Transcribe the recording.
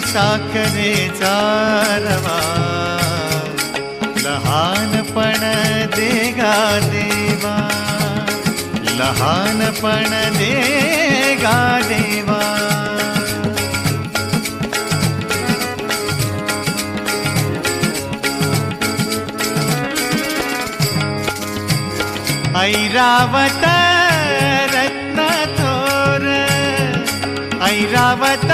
साखरेचा रवा लहानपण देगा देवा. लहानपण देगा देवा. ऐरावत रत्न थोर ऐरावत